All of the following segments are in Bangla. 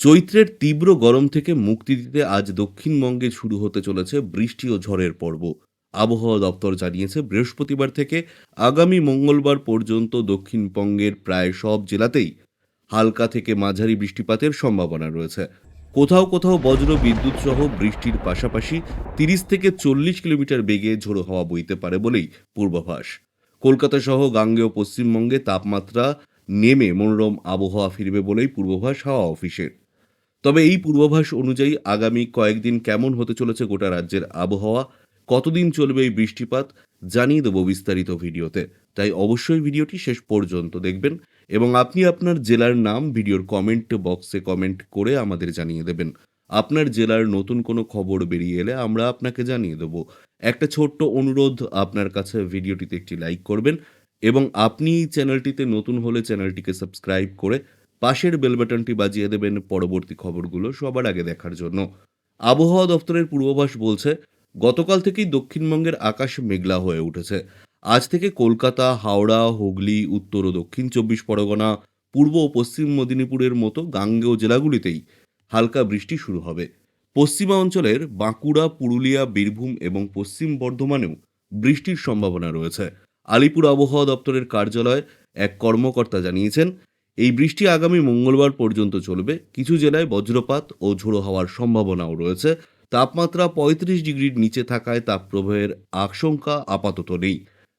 চৈত্রের তীব্র গরম থেকে মুক্তি দিতে আজ দক্ষিণবঙ্গে শুরু হতে চলেছে বৃষ্টি ও ঝড়ের পর্ব। আবহাওয়া দপ্তর জানিয়েছে, বৃহস্পতিবার থেকে আগামী মঙ্গলবার পর্যন্ত দক্ষিণবঙ্গের প্রায় সব জেলাতেই হালকা থেকে মাঝারি বৃষ্টিপাতের সম্ভাবনা রয়েছে। কোথাও কোথাও বজ্র বিদ্যুৎ সহ বৃষ্টির পাশাপাশি তিরিশ থেকে চল্লিশ কিলোমিটার বেগে ঝোড়ো হাওয়া বইতে পারে বলেই পূর্বাভাস। কলকাতা সহ গাঙ্গেয় পশ্চিমবঙ্গে তাপমাত্রা নেমে মনোরম আবহাওয়া ফিরবে বলেই পূর্বাভাস হাওয়া অফিসের। তবে এই পূর্বাভাস অনুযায়ী আগামী কয়েকদিন কেমন হতে চলেছে গোটা রাজ্যের আবহাওয়া, কতদিন চলবে এই বৃষ্টিপাত জানিয়ে দেবো বিস্তারিত ভিডিওতে। তাই অবশ্যই ভিডিওটি শেষ পর্যন্ত দেখবেন এবং আপনি আপনার জেলার নাম ভিডিওর কমেন্ট বক্সে কমেন্ট করে আমাদের জানিয়ে দেবেন। আপনার জেলার নতুন কোনো খবর বেরিয়ে এলে আমরা আপনাকে জানিয়ে দেব। একটা ছোট্ট অনুরোধ, আপনার কাছে ভিডিওটিতে একটি লাইক করবেন এবং আপনি চ্যানেলটিতে নতুন হলে চ্যানেলটিকে সাবস্ক্রাইব করে পাশের বেল বাটনটি বাজিয়ে দেবেন পরবর্তী খবরগুলো সবার আগে দেখার জন্য। আবহাওয়া দপ্তরের পূর্বাভাস বলছে, গতকাল থেকেই দক্ষিণবঙ্গের আকাশ মেঘলা হয়ে উঠেছে। আজ থেকে কলকাতা, হাওড়া, হুগলি, উত্তর ও দক্ষিণ চব্বিশ পরগনা, পূর্ব ও পশ্চিম মেদিনীপুরের মতো গাঙ্গেয় জেলাগুলিতেই হালকা বৃষ্টি শুরু হবে। পশ্চিমা অঞ্চলের বাঁকুড়া, পুরুলিয়া, বীরভূম এবং পশ্চিম বর্ধমানেও বৃষ্টির সম্ভাবনা রয়েছে। আলিপুর আবহাওয়া দপ্তরের কার্যালয় এক কর্মকর্তা জানিয়েছেন এই বৃষ্টি আগামী মঙ্গলবার পর্যন্ত চলবে। কিছু জেলায় বজ্রপাত ও ঝোড়ো হওয়ার সম্ভাবনাও রয়েছে। তাপমাত্রা পঁয়ত্রিশ ডিগ্রির নিচে থাকায় তাপপ্রবাহের আশঙ্কা আপাতত নেই।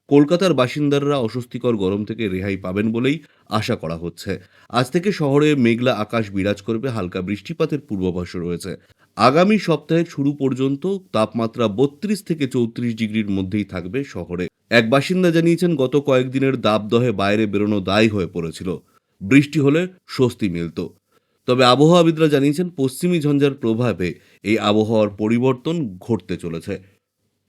কলকাতার বাসিন্দারা অস্বস্তিকর গরম থেকে রেহাই পাবেন বলেই আশা করা হচ্ছে। আজ থেকে শহরে মেঘলা আকাশ বিরাজ করবে, হালকা বৃষ্টিপাতের পূর্বাভাস রয়েছে। আগামী সপ্তাহের শুরু পর্যন্ত তাপমাত্রা বত্রিশ থেকে চৌত্রিশ ডিগ্রির মধ্যেই থাকবে শহরে। এক বাসিন্দা জানিয়েছেন, গত কয়েকদিনের দাবদহে বাইরে বেরোনো দায়ী হয়ে পড়েছিল। বৃষ্টি হলে স্বস্তি মিলত। তবে আবহাওয়াবিদরা জানিয়েছেন, পশ্চিমী ঝঞ্ঝার প্রভাবে এই আবহাওয়ার পরিবর্তন ঘটতে চলেছে।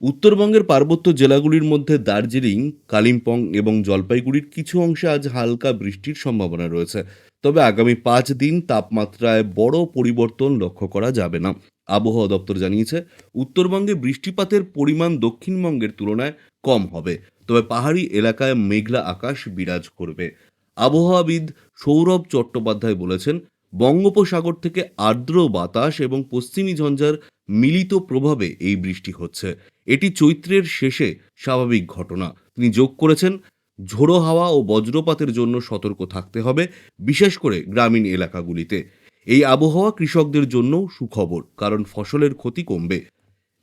উত্তরবঙ্গের পার্বত্য জেলাগুলির মধ্যে দার্জিলিং, কালিম্পং এবং জলপাইগুড়ির কিছু অংশে আজ হালকা বৃষ্টির সম্ভাবনা রয়েছে। তবে আগামী পাঁচ দিন তাপমাত্রায় বড় পরিবর্তন লক্ষ্য করা যাবে না। আবহাওয়া দপ্তর জানিয়েছে, উত্তরবঙ্গে বৃষ্টিপাতের পরিমাণ দক্ষিণবঙ্গের তুলনায় কম হবে। তবে পাহাড়ি এলাকায় মেঘলা আকাশ বিরাজ করবে। আবহাওয়াবিদ সৌরভ চট্টোপাধ্যায় বলেছেন, বঙ্গোপসাগর থেকে আর্দ্র বাতাস এবং পশ্চিমী ঝঞ্ঝার মিলিত প্রভাবে এই বৃষ্টি হচ্ছে। এটি চৈত্রের শেষে স্বাভাবিক ঘটনা। তিনি যোগ করেছেন, ঝোড়ো হাওয়া ও বজ্রপাতের জন্য সতর্ক থাকতে হবে, বিশেষ করে গ্রামীণ এলাকাগুলিতে। এই আবহাওয়া কৃষকদের জন্যও সুখবর, কারণ ফসলের ক্ষতি কমবে।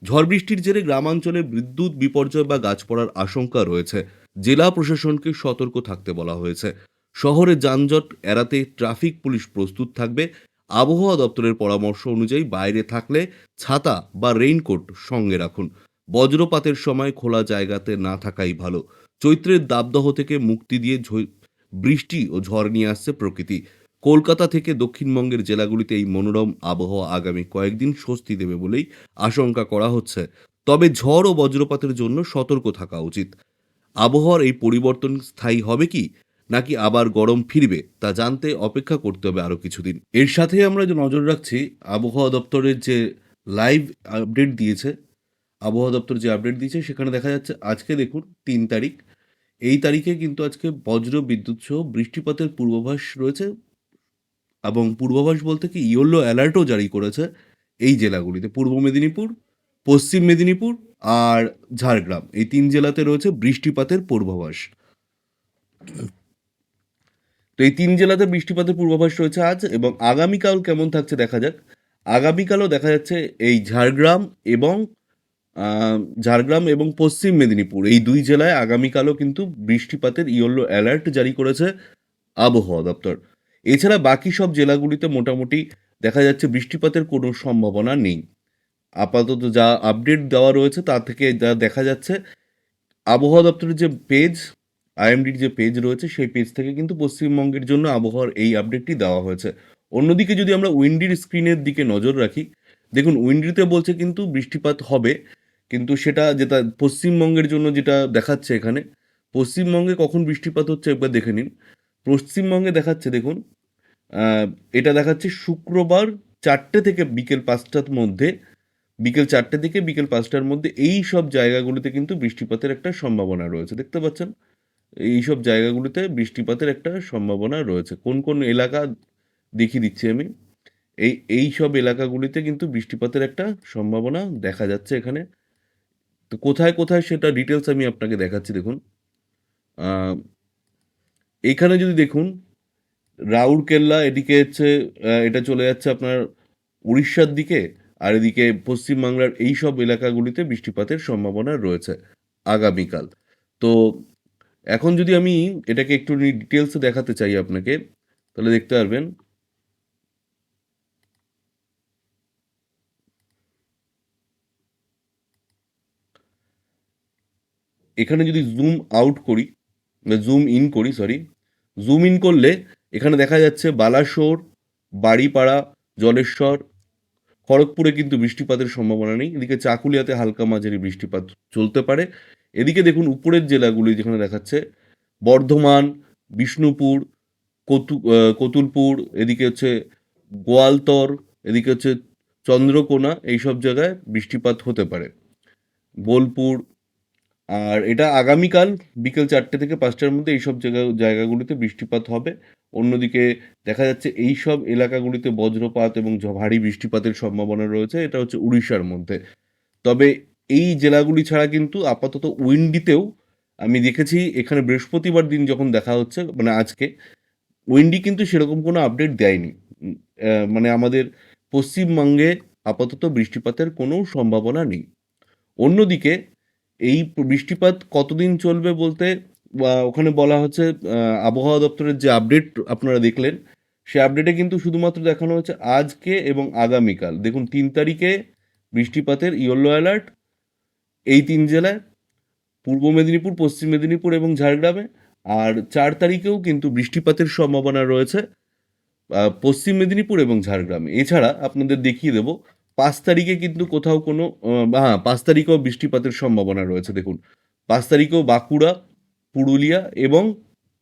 ঝড় বৃষ্টির জেরে গ্রামাঞ্চলে বিদ্যুৎ, বিপর্যয় বা গাছ পড়ার আশঙ্কা রয়েছে। জেলা প্রশাসনকে সতর্ক থাকতে বলা হয়েছে। শহরে যানজট এড়াতে ট্রাফিক পুলিশ প্রস্তুত থাকবে। আবহাওয়া দপ্তরের পরামর্শ অনুযায়ী বাইরে থাকলে ছাতা বা রেইনকোট সঙ্গে রাখুন। বজ্রপাতের সময় খোলা জায়গাতে না থাকাই ভালো। চৈত্রের দাবদাহ থেকে মুক্তি দিয়ে বৃষ্টি ও ঝড় নিয়ে আসছে প্রকৃতি। কলকাতা থেকে দক্ষিণবঙ্গের জেলাগুলিতে এই মনোরম আবহাওয়া আগামী কয়েকদিন স্বস্তি দেবে বলেই আশঙ্কা করা হচ্ছে। তবে ঝড় ও বজ্রপাতের জন্য সতর্ক থাকা উচিত। আবহাওয়ার এই পরিবর্তন স্থায়ী হবে কি? নাকি আবার গরম ফিরবে তা জানতে অপেক্ষা করতে হবে আরও কিছুদিন। এর সাথে আমরা যে নজর রাখছি, আবহাওয়া দপ্তরের যে লাইভ আপডেট দিয়েছে, আবহাওয়া দপ্তর যে আপডেট দিয়েছে, সেখানে দেখা যাচ্ছে আজকে দেখুন তিন তারিখ। এই তারিখে কিন্তু আজকে বজ্র বিদ্যুৎ সহ বৃষ্টিপাতের পূর্বাভাস রয়েছে এবং পূর্বাভাস বলতে কি, ইয়েলো অ্যালার্টও জারি করেছে এই জেলাগুলিতে, পূর্ব মেদিনীপুর, পশ্চিম মেদিনীপুর আর ঝাড়গ্রাম। এই তিন জেলাতে রয়েছে বৃষ্টিপাতের পূর্বাভাস। তো এই তিন জেলাতে বৃষ্টিপাতের পূর্বাভাস রয়েছে আজ এবং আগামীকাল কেমন থাকছে দেখা যাক। আগামীকালও দেখা যাচ্ছে এই ঝাড়গ্রাম এবং ঝাড়গ্রাম এবং পশ্চিম মেদিনীপুর। এই দুই জেলায় আগামীকালও কিন্তু বৃষ্টিপাতের ইয়েলো অ্যালার্ট জারি করেছে আবহাওয়া দপ্তর। এছাড়া বাকি সব জেলাগুলিতে মোটামুটি দেখা যাচ্ছে বৃষ্টিপাতের কোনো সম্ভাবনা নেই। আপাতত যা আপডেট দেওয়া রয়েছে তা থেকে যা দেখা যাচ্ছে, আবহাওয়া দপ্তরের যে পেজ আইএমডির যে পেজ রয়েছে, সেই পেজ থেকে কিন্তু পশ্চিমবঙ্গের জন্য আবহাওয়ার এই আপডেটটি দেওয়া হয়েছে। অন্যদিকে যদি আমরা উইন্ডির স্ক্রিনের দিকে নজর রাখি, দেখুন, উইন্ডিতে বলছে কিন্তু বৃষ্টিপাত হবে, কিন্তু সেটা যেটা পশ্চিমবঙ্গের জন্য যেটা দেখাচ্ছে এখানে, পশ্চিমবঙ্গে কখন বৃষ্টিপাত হচ্ছে একবার দেখে নিন। পশ্চিমবঙ্গে দেখাচ্ছে, দেখুন এটা দেখাচ্ছে শুক্রবার চারটে থেকে বিকেল পাঁচটার মধ্যে, বিকেল চারটে থেকে বিকেল পাঁচটার মধ্যে এই সব জায়গাগুলোতে কিন্তু বৃষ্টিপাতের একটা সম্ভাবনা রয়েছে। দেখতে পাচ্ছেন? এই সব জায়গাগুলোতে বৃষ্টিপাতের একটা সম্ভাবনা রয়েছে। কোন কোন এলাকা দেখিয়ে দিচ্ছি আমি? এই এই সব এলাকাগুলিতে কিন্তু বৃষ্টিপাতের একটা সম্ভাবনা দেখা যাচ্ছে এখানে। তো কোথায় কোথায় সেটা ডিটেলস আমি আপনাকে দেখাচ্ছি, দেখুন। এখানে যদি দেখুন, রাউরকেল্লা এদিকে হচ্ছে এটা চলে যাচ্ছে আপনার উড়িষ্যার দিকে, আর এদিকে পশ্চিমবাংলার এই সব এলাকাগুলিতে বৃষ্টিপাতের সম্ভাবনা রয়েছে আগামীকাল। তো এখন যদি আমি এটাকে একটু ডিটেলসে দেখাতে চাই আপনাকে, তাহলে দেখতে পারবেন। এখানে যদি জুম আউট করি জুম ইন করি সরি জুম ইন করলে এখানে দেখা যাচ্ছে বালাসোর, বাড়িপাড়া, জলেশ্বর, খড়গপুরে কিন্তু বৃষ্টিপাতের সম্ভাবনা নেই। এদিকে চাকুলিয়াতে হালকা মাঝারি বৃষ্টিপাত চলতে পারে। এদিকে দেখুন উপরের জেলাগুলি যেখানে দেখাচ্ছে, বর্ধমান, বিষ্ণুপুর, কতু কতুলপুর, এদিকে হচ্ছে গোয়ালতর, এদিকে হচ্ছে চন্দ্রকোনা, এইসব জায়গায় বৃষ্টিপাত হতে পারে। বোলপুর, আর এটা আগামীকাল বিকেল চারটে থেকে পাঁচটার মধ্যে এইসব জায়গা, জায়গাগুলিতে বৃষ্টিপাত হবে। অন্যদিকে দেখা যাচ্ছে এই সব এলাকাগুলিতে বজ্রপাত এবং ভারী বৃষ্টিপাতের সম্ভাবনা রয়েছে, এটা হচ্ছে উড়িষ্যার মধ্যে। তবে এই জেলাগুলি ছাড়া কিন্তু আপাতত উইন্ডিতেও আমি দেখেছি এখানে বৃহস্পতিবার দিন যখন দেখা হচ্ছে মানে আজকে, উইন্ডি কিন্তু সেরকম কোনো আপডেট দেয়নি। মানে আমাদের পশ্চিমবঙ্গে আপাতত বৃষ্টিপাতের কোনো সম্ভাবনা নেই। অন্যদিকে এই বৃষ্টিপাত কতদিন চলবে বলতে ওখানে বলা হচ্ছে আবহাওয়া দপ্তরের যে আপডেট আপনারা দেখলেন, সে আপডেটে কিন্তু শুধুমাত্র দেখানো হচ্ছে আজকে এবং আগামীকাল। দেখুন, তিন তারিখে বৃষ্টিপাতের ইয়েলো অ্যালার্ট এই তিন জেলায়, পূর্ব মেদিনীপুর, পশ্চিম মেদিনীপুর এবং ঝাড়গ্রামে। আর চার তারিখেও কিন্তু বৃষ্টিপাতের সম্ভাবনা রয়েছে পশ্চিম মেদিনীপুর এবং ঝাড়গ্রামে। এছাড়া আপনাদের দেখিয়ে দেব, পাঁচ তারিখে কিন্তু কোথাও কোনো হ্যাঁ পাঁচ তারিখেও বৃষ্টিপাতের সম্ভাবনা রয়েছে, দেখুন। পাঁচ তারিখেও বাঁকুড়া, পুরুলিয়া এবং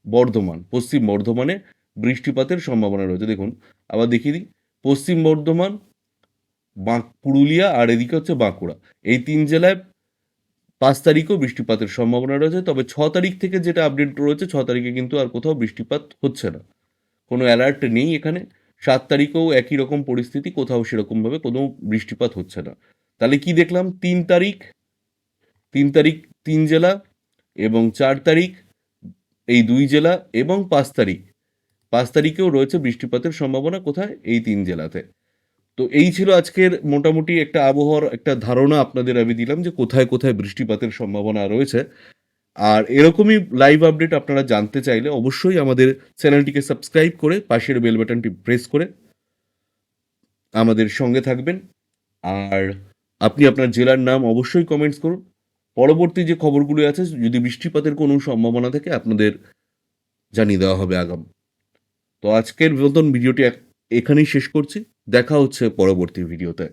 বর্ধমান, পশ্চিম বর্ধমানে বৃষ্টিপাতের সম্ভাবনা রয়েছে। দেখুন, আবার দেখিয়ে দিই, পশ্চিম বর্ধমান বাঁ পুরুলিয়া আর এদিকে হচ্ছে বাঁকুড়া। এই তিন জেলায় পাঁচ তারিখেও বৃষ্টিপাতের সম্ভাবনা রয়েছে, তবে ছ তারিখ থেকে যেটা আপডেট রয়েছে, ছ তারিখে কিন্তু আর কোথাও বৃষ্টিপাত হচ্ছে না। কোনো অ্যালার্ট নেই এখানে। সাত তারিখেও একই রকম পরিস্থিতি, কোথাও সেরকমভাবে কোনো বৃষ্টিপাত হচ্ছে না। তাহলে কি দেখলাম? তিন তারিখ তিন তারিখ তিন জেলা এবং চার তারিখ এই দুই জেলা এবং পাঁচ তারিখ। পাঁচ তারিখেও রয়েছে বৃষ্টিপাতের সম্ভাবনা কোথায়? এই তিন জেলাতে। তো এই ছিল আজকের মোটামুটি একটা আবহাওয়ার একটা ধারণা আপনাদের আমি দিলাম যে কোথায় কোথায় বৃষ্টিপাতের সম্ভাবনা রয়েছে। আর এরকমই লাইভ আপডেট আপনারা জানতে চাইলে অবশ্যই আমাদের চ্যানেলটিকে সাবস্ক্রাইব করে পাশের বেল বাটনটি প্রেস করে আমাদের সঙ্গে থাকবেন। আর আপনি আপনার জেলার নাম অবশ্যই কমেন্টস করুন। পরবর্তী যে খবরগুলো আছে, যদি বৃষ্টিপাতের কোনো সম্ভাবনা থাকে, আপনাদের জানিয়ে দেওয়া হবে আগাম। তো আজকের মতন ভিডিওটি এখানেই শেষ করছি। দেখা হচ্ছে পরবর্তী ভিডিওতে।